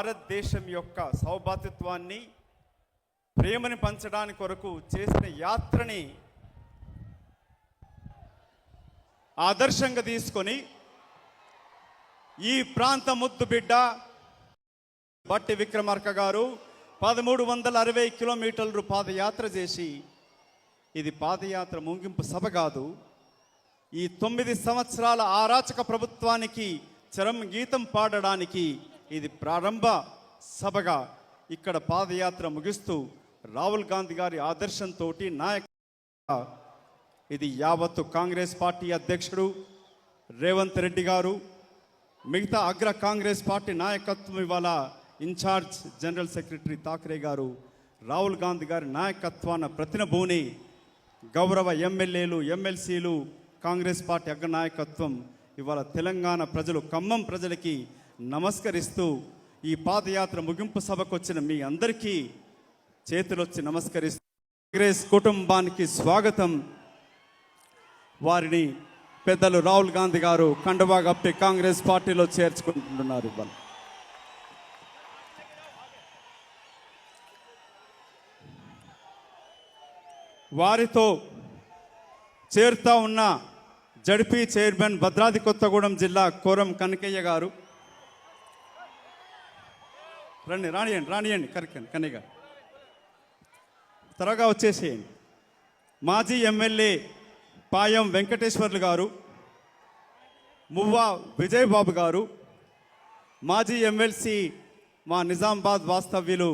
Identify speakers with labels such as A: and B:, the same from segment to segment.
A: భారతదేశం యొక్క సౌభాతిత్వాన్ని ప్రేమని పంచడానికి కొరకు చేసిన యాత్రని ఆదర్శంగా తీసుకొని ఈ ప్రాంత ముద్దు బిడ్డ బట్టి విక్రమార్క గారు పదమూడు వందల అరవై కిలోమీటర్లు పాదయాత్ర చేసి ఇది పాదయాత్ర ముగింపు సభ కాదు ఈ తొమ్మిది సంవత్సరాల ఆరాచక ప్రభుత్వానికి చరం గీతం పాడడానికి ఇది ప్రారంభ సభగా ఇక్కడ పాదయాత్ర ముగిస్తూ రాహుల్ గాంధీ గారి ఆదర్శంతో నాయక ఇది యావత్తు కాంగ్రెస్ పార్టీ అధ్యక్షుడు రేవంత్ రెడ్డి గారు మిగతా అగ్ర కాంగ్రెస్ పార్టీ నాయకత్వం ఇవాళ ఇన్ఛార్జ్ జనరల్ సెక్రటరీ థాక్రే గారు రాహుల్ గాంధీ గారి నాయకత్వాన ప్రతినభూని గౌరవ ఎమ్మెల్యేలు ఎమ్మెల్సీలు కాంగ్రెస్ పార్టీ అగ్ర నాయకత్వం ఇవాళ తెలంగాణ ప్రజలు ఖమ్మం ప్రజలకి నమస్కరిస్తూ ఈ పాదయాత్ర ముగింపు సభకు వచ్చిన మీ అందరికీ చేతులొచ్చి నమస్కరిస్తూ కాంగ్రెస్ కుటుంబానికి స్వాగతం. వారిని పెద్దలు రాహుల్ గాంధీ గారు కండువా కప్పి కాంగ్రెస్ పార్టీలో చేర్చుకుంటున్నారు వాళ్ళు వారితో చేరుతా ఉన్న జడ్పీ చైర్మన్ భద్రాద్రి కొత్తగూడెం జిల్లా కోరం కనకయ్య గారు రండి రానియండి రానియండి అండి కన్నయ్య గారు. త్వరగా వచ్చేసేయండి. మాజీ ఎమ్మెల్యే పాయం వెంకటేశ్వర్లు గారు మువ్వా విజయబాబు గారు మాజీ ఎమ్మెల్సీ మా నిజామాబాద్ వాస్తవ్యులు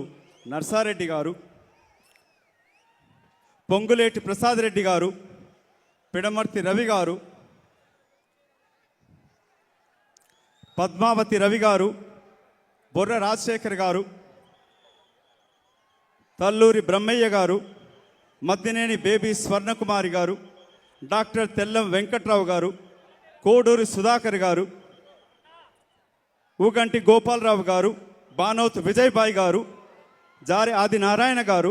A: నర్సారెడ్డి గారు పొంగులేటి ప్రసాద్ రెడ్డి గారు పిడమర్తి రవి గారు పద్మావతి రవి గారు బొర్ర రాజశేఖర్ గారు తల్లూరి బ్రహ్మయ్య గారు మద్దినేని బేబీ స్వర్ణకుమారి గారు డాక్టర్ తెల్లం వెంకట్రావు గారు కోడూరి సుధాకర్ గారు ఊగంటి గోపాలరావు గారు బానోత్ విజయబాయి గారు జారి ఆదినారాయణ గారు